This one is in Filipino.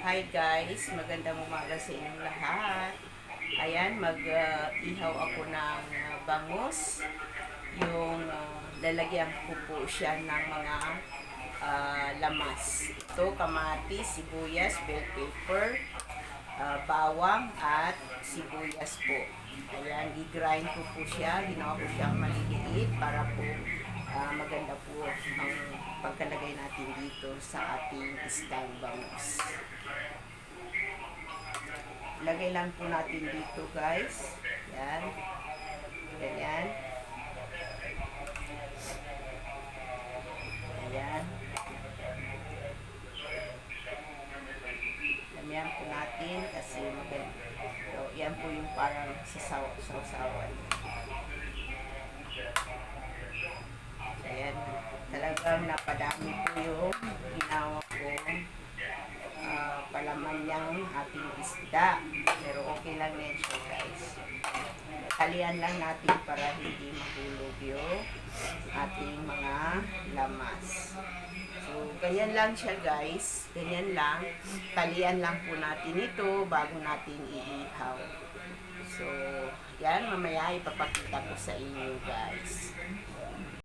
Hi guys, magandang umaga sa inyong lahat. Ayan, mag-ihaw ako ng uh, bangus. Yung uh, lalagyan ko po siya ng mga uh, lamas. Ito, kamatis, sibuyas, bell pepper, uh, bawang, at sibuyas po. Ayan, i-grind ko po siya. Ginawa ko siyang maliliit para po ah, maganda po ang dito sa ating stang bangus. Lagay lang po natin dito guys. Yan. Ganyan. Ayan. Lamihan po natin kasi maganda. So, yan po yung parang sasaw sasawan. Ayan. Talagang napadami po yung ginawa ko ah, palaman niyang ating isda. Pero okay lang siya guys. Talian lang natin para hindi mahulog yung ating mga lamas. So, ganyan lang siya guys. Ganyan lang. Talian lang po natin ito bago natin iihaw. So, yan. Mamaya ipapakita ko sa inyo guys.